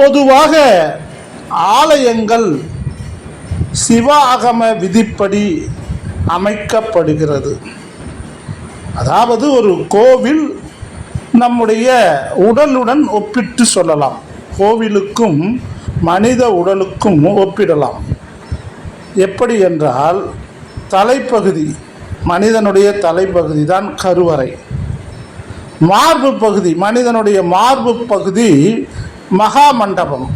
பொதுவாக ஆலயங்கள் சிவ ஆகம விதிப்படி அமைக்கப்படுகிறது. அதாவது ஒரு கோவில் நம்முடைய உடலுடன் ஒப்பிட்டு சொல்லலாம். கோவிலுக்கும் மனித உடலுக்கும் ஒப்பிடலாம். எப்படி என்றால் தலைப்பகுதி மனிதனுடைய தலைப்பகுதி தான் கருவறை. மார்பு பகுதி மனிதனுடைய மார்பு பகுதி மகா மண்டபம்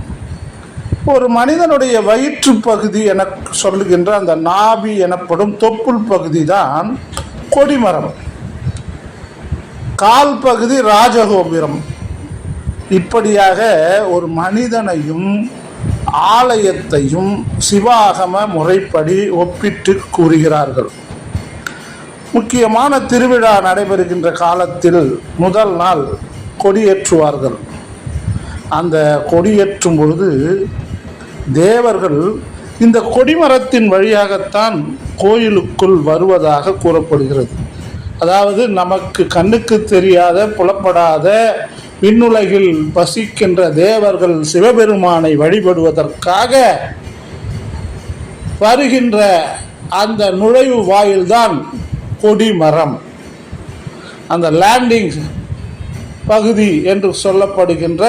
ஒரு மனிதனுடைய வயிற்று பகுதி என சொல்லுகின்ற அந்த நாபி எனப்படும் தொப்புள் பகுதி தான் கொடிமரம். கால் பகுதி ராஜகோபுரம். இப்படியாக ஒரு மனிதனையும் ஆலயத்தையும் சிவாகம முறைப்படி ஒப்பிட்டு கூறுகிறார்கள். முக்கியமான திருவிழா நடைபெறுகின்ற காலத்தில் முதல் நாள் கொடியேற்றுவார்கள். அந்த கொடியேற்றும் பொழுது தேவர்கள் இந்த கொடிமரத்தின் வழியாகத்தான் கோயிலுக்குள் வருவதாக கூறப்படுகிறது. அதாவது நமக்கு கண்ணுக்கு தெரியாத புலப்படாத விண்ணுலகில் வசிக்கின்ற தேவர்கள் சிவபெருமானை வழிபடுவதற்காக வருகின்ற அந்த நுழைவு வாயில்தான் கொடிமரம். அந்த லேண்டிங் பகுதி என்று சொல்லப்படுகின்ற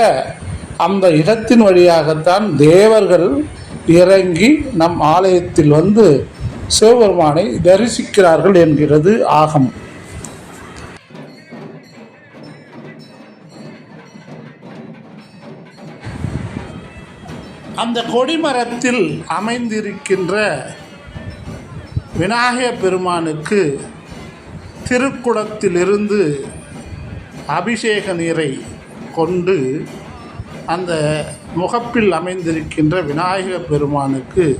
அந்த இடத்தின் வழியாகத்தான் தேவர்கள் இறங்கி நம் ஆலயத்தில் வந்து சிவபெருமானை தரிசிக்கிறார்கள் என்கிறது ஆகம் அந்த கொடிமரத்தில் அமைந்திருக்கின்ற விநாயக பெருமானுக்கு திருக்குளத்திலிருந்து அபிஷேக நீரை கொண்டு அந்த முகப்பில் அமைந்திருக்கின்ற விநாயக பெருமானுக்கு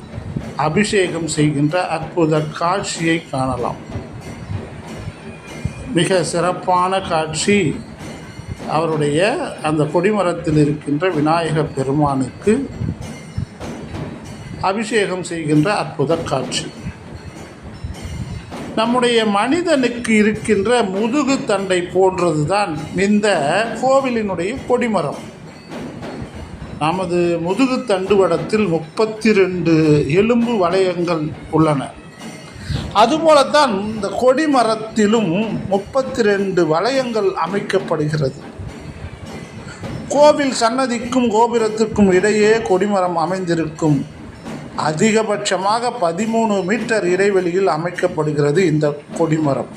அபிஷேகம் செய்கின்ற அற்புத காட்சியை காணலாம். மிக சிறப்பான காட்சி அவருடைய அந்த கொடிமரத்தில் இருக்கின்ற விநாயக பெருமானுக்கு அபிஷேகம் செய்கின்ற அற்புத காட்சி. நம்முடைய மனிதனுக்கு இருக்கின்ற முதுகு தண்டை போன்றதுதான் இந்த கோவிலினுடைய கொடிமரம். நமது முதுகு தண்டுவடத்தில் முப்பத்தி ரெண்டு எலும்பு வளையங்கள் உள்ளன. அதுபோலத்தான் இந்த கொடிமரத்திலும் முப்பத்தி ரெண்டு வளையங்கள் அமைக்கப்படுகிறது. கோவில் சன்னதிக்கும் கோபுரத்திற்கும் இடையே கொடிமரம் அமைந்திருக்கும். அதிகபட்சமாக பதிமூணு மீட்டர் இடைவெளியில் அமைக்கப்படுகிறது இந்த கொடிமரம்.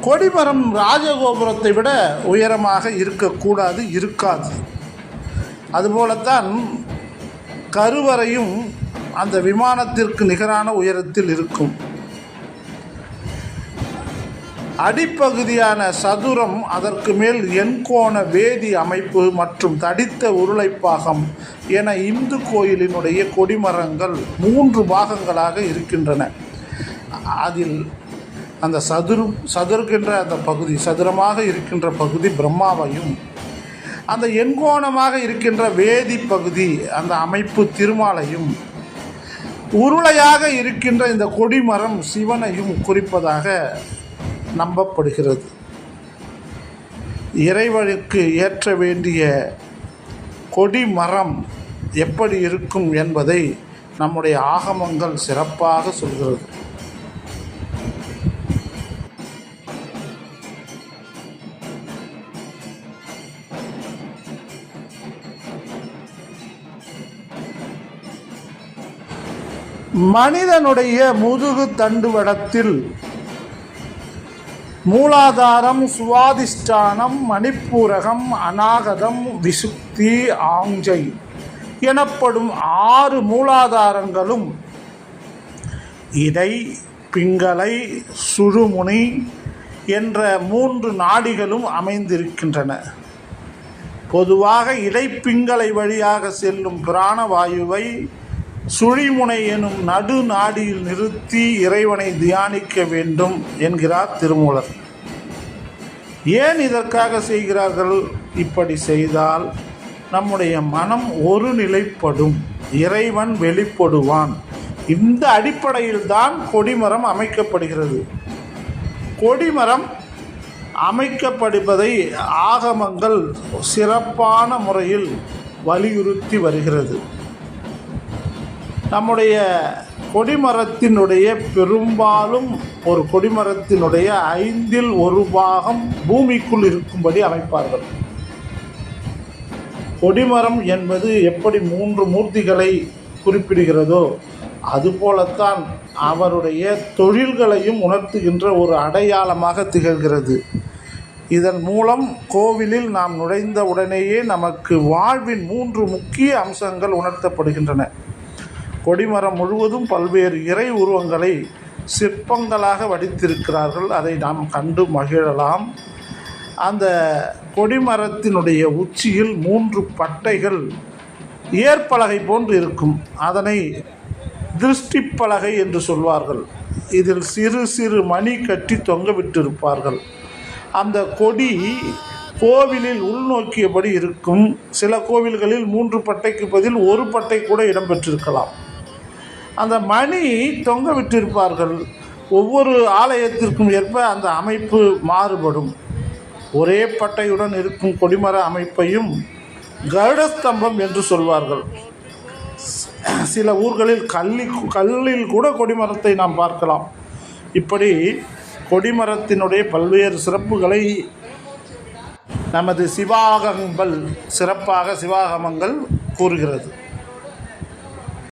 கொடிமரம் ராஜகோபுரத்தை விட உயரமாக இருக்கக்கூடாது இருக்காது. அதுபோலத்தான் கருவறையும் அந்த விமானத்திற்கு நிகரான உயரத்தில் இருக்கும். அடிப்பகுதியான சதுரம் அதற்கு மேல் எண்கோண வேதி அமைப்பு மற்றும் தடித்த உருளைப்பாகம் என இந்து கோயிலினுடைய கொடிமரங்கள் மூன்று பாகங்களாக இருக்கின்றன. அதில் அந்த சதுரம் சதுர்கின்ற அந்த பகுதி சதுரமாக இருக்கின்ற பகுதி பிரம்மாவையும் அந்த எண்கோணமாக இருக்கின்ற வேதி பகுதி அந்த அமைப்பு திருமாலையும் உருளையாக இருக்கின்ற இந்த கொடிமரம் சிவனையும் குறிப்பதாக நம்பப்படுகிறது. இறைவனுக்கு ஏற்ற வேண்டிய கொடிமரம் எப்படி இருக்கும் என்பதை நம்முடைய ஆகமங்கள் சிறப்பாக சொல்கிறது. மனிதனுடைய முதுகு தண்டுவடத்தில் மூலாதாரம் சுவாதிஷ்டானம் மணிப்பூரகம் அநாகதம் விசுக்தி ஆஞ்சை எனப்படும் ஆறு மூலாதாரங்களும் இடை பிங்களை சுழுமுனி என்ற மூன்று நாடிகளும் அமைந்திருக்கின்றன. பொதுவாக இடைப்பிங்களை வழியாக செல்லும் பிராணவாயுவை சுழிமுனை எனும் நடு நாடியில் நிறுத்தி இறைவனை தியானிக்க வேண்டும் என்கிறார் திருமூலர். ஏன் இதற்காக செய்கிறார்கள்? இப்படி செய்தால் நம்முடைய மனம் ஒரு நிலைப்படும் இறைவன் வெளிப்படுவான். இந்த அடிப்படையில் தான் கொடிமரம் அமைக்கப்படுகிறது. கொடிமரம் அமைக்கப்படுவதை ஆகமங்கள் சிறப்பான முறையில் வலியுறுத்தி வருகிறது. நம்முடைய கொடிமரத்தினுடைய பெரும்பாலும் ஒரு கொடிமரத்தினுடைய ஐந்தில் ஒரு பாகம் பூமிக்குள் இருக்கும்படி அமைப்பார்கள். கொடிமரம் என்பது எப்படி மூன்று மூர்த்திகளை குறிப்பிடுகிறதோ அதுபோலத்தான் அவருடைய தொழில்களையும் உணர்த்துகின்ற ஒரு அடையாளமாக திகழ்கிறது. இதன் மூலம் கோவிலில் நாம் நுழைந்த உடனேயே நமக்கு வாழ்வின் மூன்று முக்கிய அம்சங்கள் உணர்த்தப்படுகின்றன. கொடிமரம் முழுவதும் பல்வேறு இறை உருவங்களை சிற்பங்களாக வடித்திருக்கிறார்கள். அதை நாம் கண்டு மகிழலாம். அந்த கொடிமரத்தினுடைய உச்சியில் மூன்று பட்டைகள் ஏற்பலகை போன்று இருக்கும். அதனை திருஷ்டிப்பலகை என்று சொல்வார்கள். இதில் சிறு சிறு மணி கட்டி தொங்கவிட்டிருப்பார்கள். அந்த கொடி கோவிலில் உள்நோக்கியபடி இருக்கும். சில கோவில்களில் மூன்று பட்டைக்கு பதில் ஒரு பட்டை கூட இடம்பெற்றிருக்கலாம். அந்த மணி தொங்க விட்டிருப்பார்கள். ஒவ்வொரு ஆலயத்திற்கும் ஏற்ப அந்த அமைப்பு மாறுபடும். ஒரே பட்டையுடன் இருக்கும் கொடிமர அமைப்பையும் கருடஸ்தம்பம் என்று சொல்வார்கள். சில ஊர்களில் கல்லி கல்லில் கூட கொடிமரத்தை நாம் பார்க்கலாம். இப்படி கொடிமரத்தினுடைய பல்வேறு சிறப்புகளை நமது சிவாகங்கள் சிறப்பாக சிவாகமங்கள் கூறுகிறது.